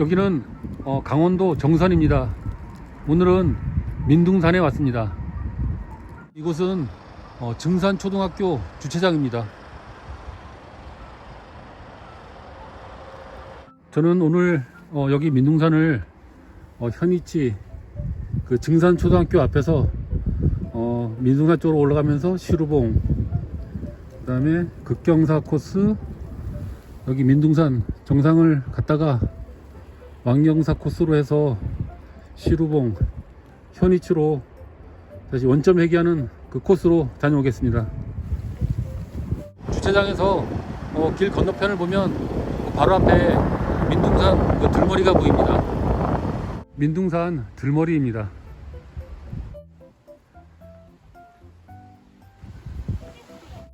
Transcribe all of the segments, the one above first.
여기는 어, 강원도 정선입니다. 오늘은 민둥산에 왔습니다. 이곳은 어, 증산초등학교 주차장입니다. 저는 오늘 어, 여기 민둥산을 어, 현이치 그 증산초등학교 앞에서 어, 민둥산 쪽으로 올라가면서 시루봉 그 다음에 극경사 코스 여기 민둥산 정상을 갔다가 왕경사 코스로 해서 시루봉 현이치로 다시 원점 회귀하는 그 코스로 다녀오겠습니다. 주차장에서 어, 길 건너편을 보면 그 바로 앞에 민둥산 그 들머리가 보입니다. 민둥산 들머리입니다.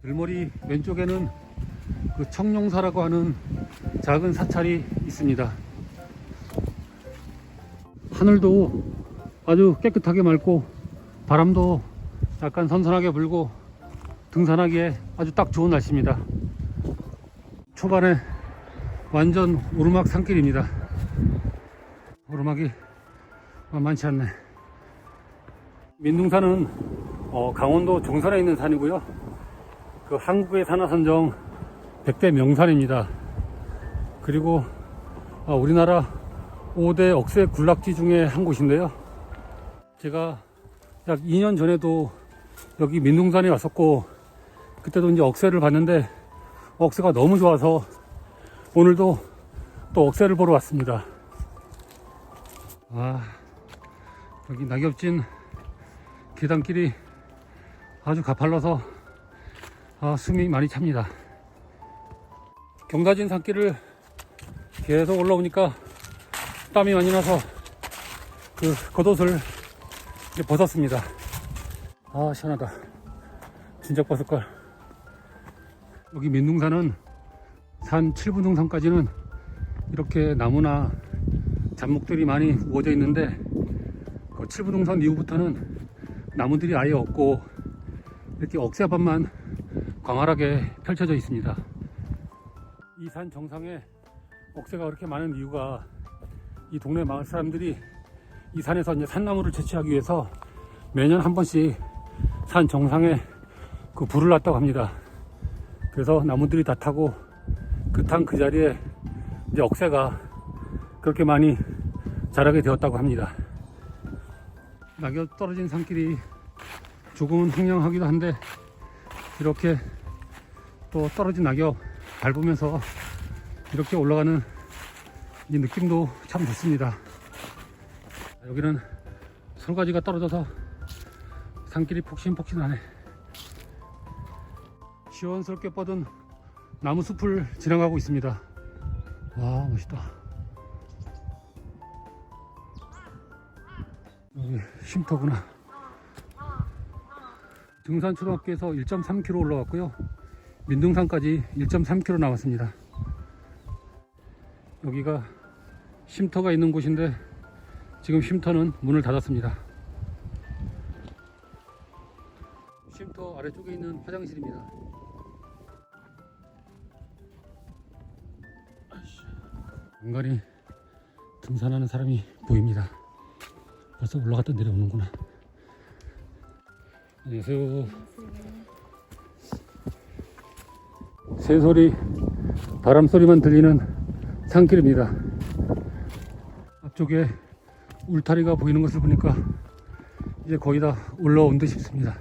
들머리 왼쪽에는 그 청룡사라고 하는 작은 사찰이 있습니다. 하늘도 아주 깨끗하게 맑고 바람도 약간 선선하게 불고 등산하기에 아주 딱 좋은 날씨입니다. 초반에 완전 오르막 산길입니다. 오르막이 만만치 않네. 민둥산은 어, 강원도 정선에 있는 산이고요. 그 한국의 산하선정 100대 명산입니다. 그리고 아, 우리나라 5대 억새 군락지 중에 한 곳인데요. 제가 약 2년 전에도 여기 민둥산에 왔었고 그때도 이제 억새를 봤는데 억새가 너무 좋아서 오늘도 또 억새를 보러 왔습니다. 아 여기 낙엽진 계단길이 아주 가팔라서 아, 숨이 많이 찹니다. 경사진 산길을 계속 올라오니까 땀이 많이 나서 그 겉옷을 이제 벗었습니다. 아 시원하다. 진짜 벗을걸. 여기 민둥산은 산 7분 등산까지는 이렇게 나무나 잡목들이 많이 우거져 있는데 그 7분 등산 이후부터는 나무들이 아예 없고 이렇게 억새밭만 광활하게 펼쳐져 있습니다. 이 산 정상에 억새가 그렇게 많은 이유가 이 동네 마을 사람들이 이 산에서 이제 산나무를 채취하기 위해서 매년 한 번씩 산 정상에 그 불을 놨다고 합니다. 그래서 나무들이 다 타고 그탄그 자리에 이제 억새가 그렇게 많이 자라게 되었다고 합니다. 낙엽 떨어진 산길이 조금은 황량하기도 한데 이렇게 또 떨어진 낙엽 밟으면서 이렇게 올라가는 이 느낌도 참 좋습니다. 여기는 솔가지가 떨어져서 산길이 폭신폭신하네. 시원스럽게 뻗은 나무 숲을 지나가고 있습니다. 와, 멋있다. 여기 쉼터구나. 등산초등학교에서 1.3km 올라왔고요. 민둥산까지 1.3km 나왔습니다. 여기가 쉼터가 있는 곳인데 지금 쉼터는 문을 닫았습니다. 쉼터 아래쪽에 있는 화장실입니다. 간간히 등산하는 사람이 보입니다. 벌써 올라갔다 내려오는구나. 안녕하세요. 새소리, 바람 소리만 들리는 산길입니다. 앞쪽에 울타리가 보이는 것을 보니까 이제 거의 다 올라온 듯 싶습니다.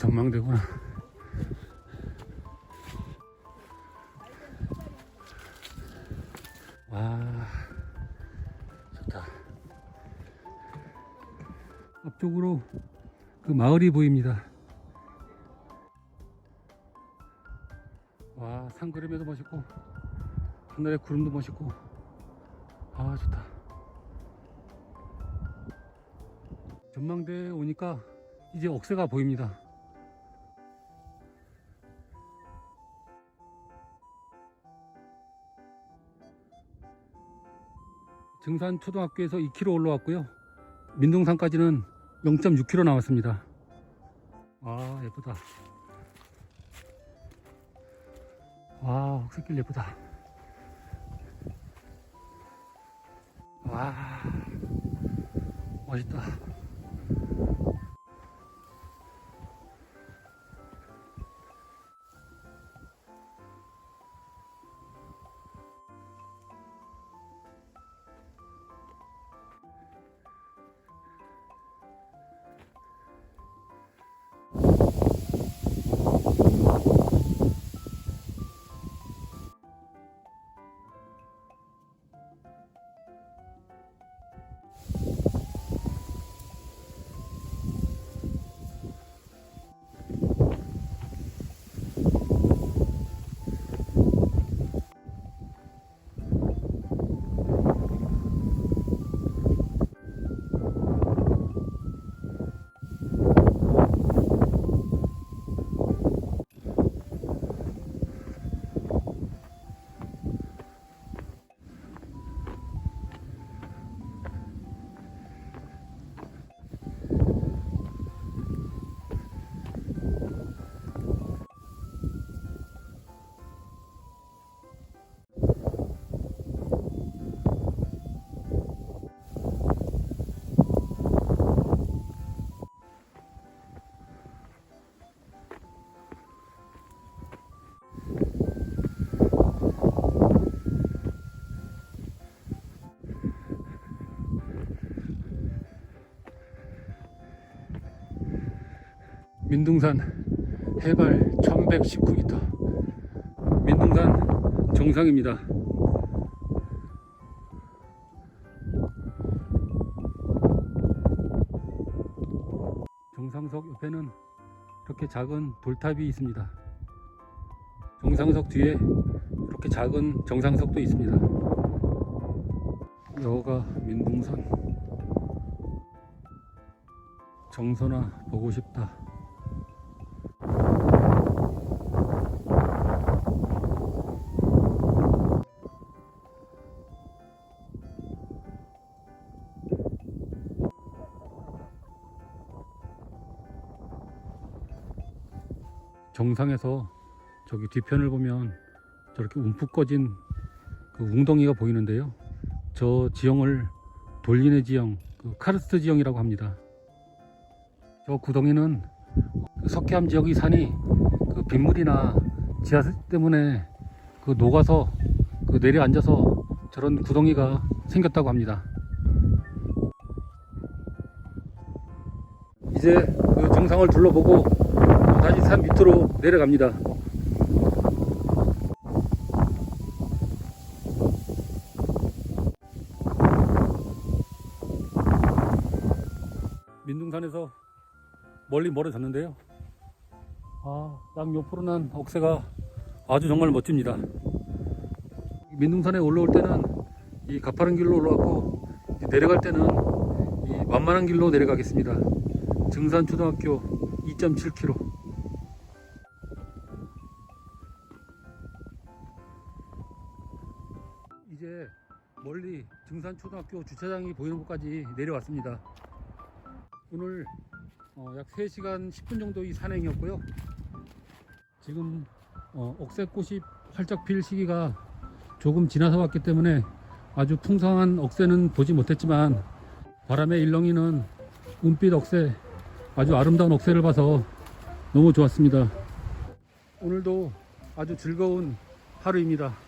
전망대구나. 와, 좋다. 앞쪽으로 그 마을이 보입니다. 와, 산 그림에도 멋있고, 하늘에 구름도 멋있고, 아, 좋다. 전망대에 오니까 이제 억새가 보입니다. 증산 초등학교에서 2km 올라왔고요. 민둥산까지는 0.6km 나왔습니다. 아 예쁘다. 와 옥새길 예쁘다. 와 멋있다 민둥산 해발 1119m 민둥산 정상입니다. 정상석 옆에는 이렇게 작은 돌탑이 있습니다. 정상석 뒤에 이렇게 작은 정상석도 있습니다. 여기가 민둥산. 정선아 보고 싶다 정상에서 저기 뒤편을 보면 저렇게 움푹 꺼진 그 웅덩이가 보이는데요. 저 지형을 돌리네 지형, 그 카르스트 지형이라고 합니다. 저 구덩이는 석회암 지역의 산이 그 빗물이나 지하수 때문에 그 녹아서 그 내려앉아서 저런 구덩이가 생겼다고 합니다. 이제 그 정상을 둘러보고 다시 산 밑으로 내려갑니다. 민둥산에서 멀리 멀어졌는데요. 아, 양 옆으로 난 억새가 아주 정말 멋집니다. 민둥산에 올라올 때는 이 가파른 길로 올라가고 이제 내려갈 때는 이 만만한 길로 내려가겠습니다. 증산초등학교 2.7km. 이제 멀리 증산초등학교 주차장이 보이는 곳까지 내려왔습니다. 오늘 어, 약 3시간 10분 정도의 산행이었고요. 지금 어, 옥새꽃이 활짝 필 시기가 조금 지나서 왔기 때문에 아주 풍성한 억새는 보지 못했지만 바람의 일렁이는 은빛 억새 아주 아름다운 억새를 봐서 너무 좋았습니다. 오늘도 아주 즐거운 하루입니다.